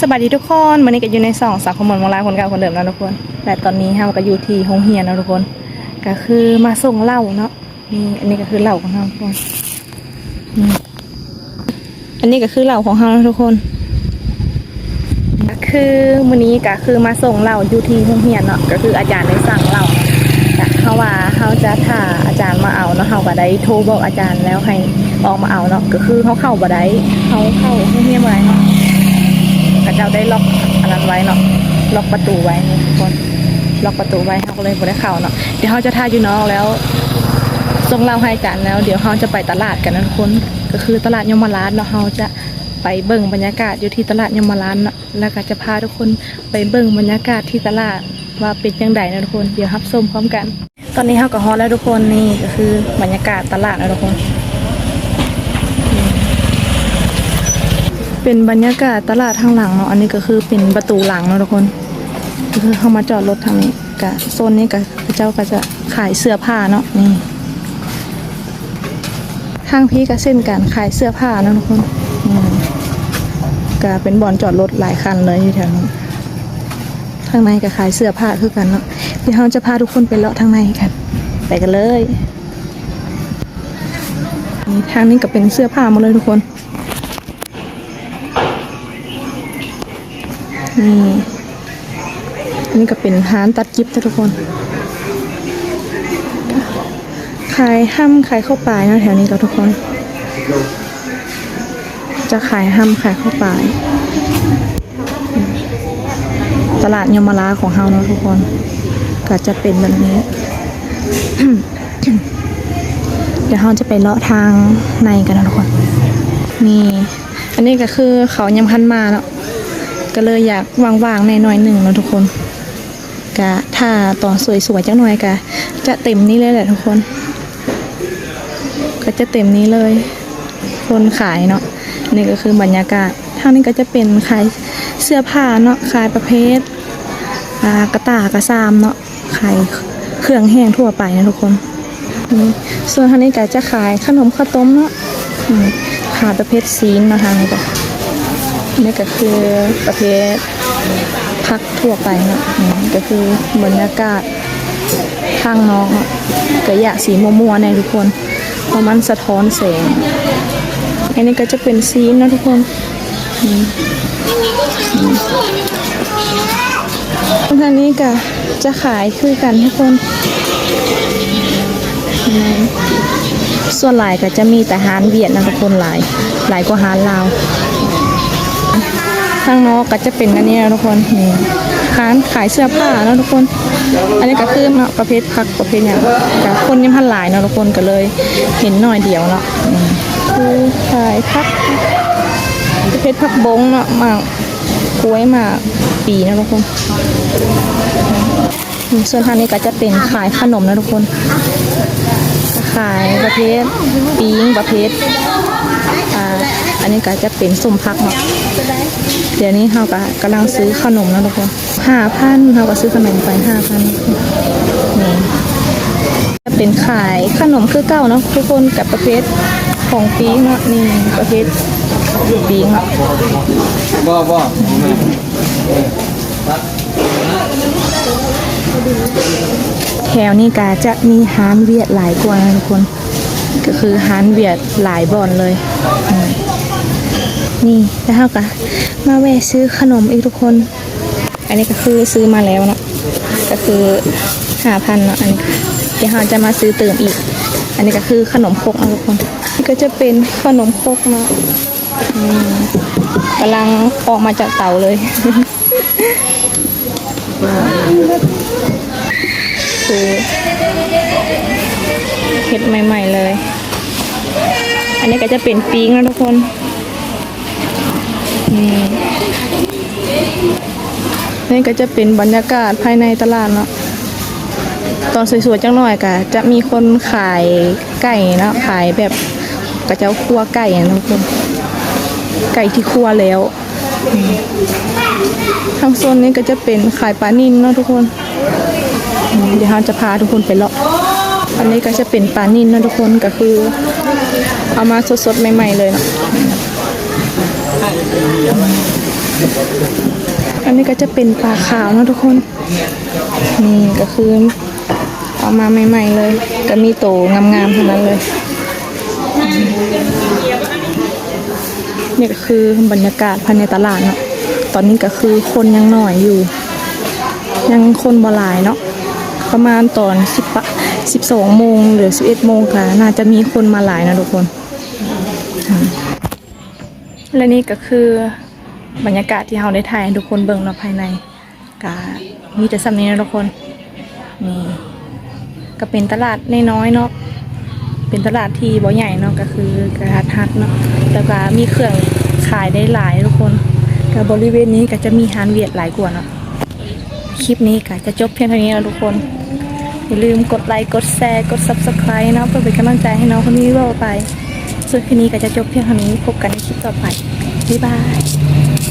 สวัสดีทุกคนวันนี้ก็อยู่ในสองสาวขมวลมงลาคนเก่าคนเดิมแล้วทุกคนและตอนนี้เราก็อยู่ที่โรงเรียนแล้วทุกคน ก็คือมาส่งเหล้าเนาะนี่อันนี้ก็คือเหล้าของเราทุกคนอันนี้ก็คือเหล้าของเราทุกคนก็คือวันนี้ก็คือมาส่งเหล้าอยู่ที่โรงเรียนเนาะก็คืออาจารย์ได้สั่งเหล้าเนาะแต่เขาว่าเขาจะถ่าอาจารย์มาเอาเนาะเขาบ่ได้โทรบอกอาจารย์แล้วให้ออกมาเอาเนาะก็คือเขาเข้าบ่ได้เขาเข้าโรงเรียนบ่ได้เนาะ พระเจ้าได้ล็อกอันนั้นไว้เนาะล็อกประตูไว้นี่ทุกคนล็อกประตูไว้เขาก็เลยบ่ได้เข้าเนาะเดี๋ยวเขาจะท่าอยู่น้อกแล้วส่งเราให้กันแล้ว เดี๋ยวเขาจะไปตลาดกันนะทุกคนก็คือตลาดยมราชเนาะเขาจะไปเบิ่งบรรยากาศอยู่ที่ตลาดยมราชเนาะแล้วก็จะพาทุกคนไปเบิ่งบรรยากาศที่ตลาดว่าเป็นยังไงนะทุกคนเดี๋ยวรับชมพร้อมกัน ตอนนี้เขาก็ฮอแล้วทุกคนนี่ก็คือบรรยากาศตลาดนะทุกคน เป็นบรรยากาศตลาดข้างหลังเนาะอันนี้ก็คือเป็นประตูหลังเนาะทุกคนก็คือเข้ามาจอดรถทางนี้กะโซนนี้ก็พระเจ้าก็จะขายเสื้อผ้าเนาะนี่ทางพี่ก็เส้นกันขายเสื้อผ้าเนาะทุกคนอืมก็เป็นบ่อนจอดรถหลายคันเลยอยู่แถวนี้ทางในก็ขายเสื้อผ้าคือกันเนาะเดี๋ยวเราจะพาทุกคนไปเลาะทางในกันไปกันเลยทางนี้ก็เป็นเสื้อผ้าหมดเลยทุกคน นี่อันนี้ก็เป็นร้านตัดจิบนะทุกคนขายห้ำขายข้าวปลายนะแถวนี้ก็ทุกคน จะขายห้ำขายข้าวปลาย ตลาดยมราของเฮาเนาะทุกคน ก็จะเป็นแบบนี้ เดี๋ยวเราจะไปเลาะทางในกันนะทุกคน นี่ อันนี้ก็คือเขายังพันมาเนาะ ก็เลยอยากว่างๆในหน่อยหนึ่งเนาะทุกคนกะถ้าตอนสวยๆจังหน่อยกะจะเต็มนี้เลยแหละทุกคน ก็จะเต็มนี้เลย คนขายเนาะนี่ก็คือบรรยากาศทางนี้ก็จะเป็นขายเสื้อผ้าเนาะขายประเภทกระตายกระซามเนาะขายเครื่องแห้งทั่วไปนะทุกคน ส่วนทางนี้ก็จะขายขนมข้าวต้มเนาะขายประเภทซีนเนาะทางนี้ก็ นี่ก็คือประเภทพักทั่วไปเนาะอืมก็คือบรรยากาศข้างนอกอะก็อยาสีมัวๆในทุกคนเพราะมันสะท้อนแสง อันนี้ก็จะเป็นซีนนะทุกคนทางนี้ก็จะขายคือกันทุกคน ส่วนหลายก็จะมีแต่ฮานเวียดนะทุกคนหลาย หลายกว่าฮานลาว ข้างนอกก็จะเป็นอันนี้นะทุกคนนี่ร้านขายเสื้อผ้าเนาะทุกคน อันนี้ก็คือเนาะประเภทพักประเภทอย่างกับคนยังพันหลายเนาะทุกคนก็เลยเห็นหน่อยเดียวเนาะคือขายพักประเภทพักบงเนาะมากล้วยมากปีนะทุกคนส่วนทางนี้ก็จะเป็นขายขนมนะทุกคน ขายประเภทปิ้งประเภท อ่าอันนี้ก็จะเป็นสุ่มพักเนาะเดี๋ยวนี้เราก็กำลังซื้อขนมแล้วทุกคนห้าพันเราก็ซื้อขนมไปห้าพันนี่จะเป็นขายขนมคือเก้าเนาะทุกคนกับประเภทของปีงเนาะนี่ประเภทปีงเนาะบ่บ่แถวนี้ก็จะมีฮานเวียดหลายกว่านะทุกคน ก็คือฮานเวียดหลายบอนเลย นี่แล้วเราก็มาแวะซื้อขนมอีกทุกคน อันนี้ก็คือซื้อมาแล้วเนาะก็คือห้าพันเนาะอันนี้เดี๋ยวเราจะมาซื้อเติมอีก อันนี้ก็คือขนมครกนะทุกคนนี่ก็จะเป็นขนมครกเนาะกำลังออกมาจากเตาเลยคือ นนี้ก็จะเป็นปิ้งนะทุกคนนี่นี่ก็จะเป็นบรรยากาศภายในตลาดเนาะตอนสวยๆจังหน่อยก็จะมีคนขายไก่เนาะขายแบบกระเจ้าคั่วไก่นะทุกคนไก่ที่คั่วแล้วทางโซนนี้ก็จะเป็นขายปลานิ่นเนาะทุกคน เดี๋ยวเราจะพาทุกคนไปเลาะอันนี้ก็จะเป็นปลานิ่นนะทุกคนก็คือ เอามาสดๆ ใหม่ ๆ เลยเนาะอันนี้ก็จะเป็นปลาขาวเนะทุกคน นี่ก็คือเอามาใหม่ ๆ เลย ก็มีโตงามๆทั้งนั้นเลยนี่ก็คือบรรยากาศภายในตลาดเนาะ ตอนนี้ก็คือคนยังหน่อยอยู่ ยังคนบ่หลายเนาะ ประมาณตอนสิบสิบสองโมงหรือสิบเอ็ดโมงค่ะ น่าจะมีคนมาหลายนะทุกคน และนี่ก็คือบรรยากาศที่เราได้ถ่ายทุกคนเบิ่งเนาภายในกามีแต่สำนี้นะทุกคนนี่ก็เป็นตลาดน้อยๆเนาะเป็นตลาดที่บ่ใหญ่เนาะก็คือกระทัดฮัดเนาะแล้วก็มีเครื่องขายได้หลายทุกคนก็บบริเวณนี้ก็จะมีฮานเวียดหลายกว่าเนาะคลิปนี้ก็จะจบเพียงเท่านี้แล้วทุกคนอย่าลืมกดไลค์กดแชร์กด subscribe เนาะเพื่อเป็นกำลังใจให้น้องคนนี้ต่อไป ส่วนคืนนี้ก็จะจบเพียงเท่านี้พบกันในคลิปต่อไปบ๊ายบาย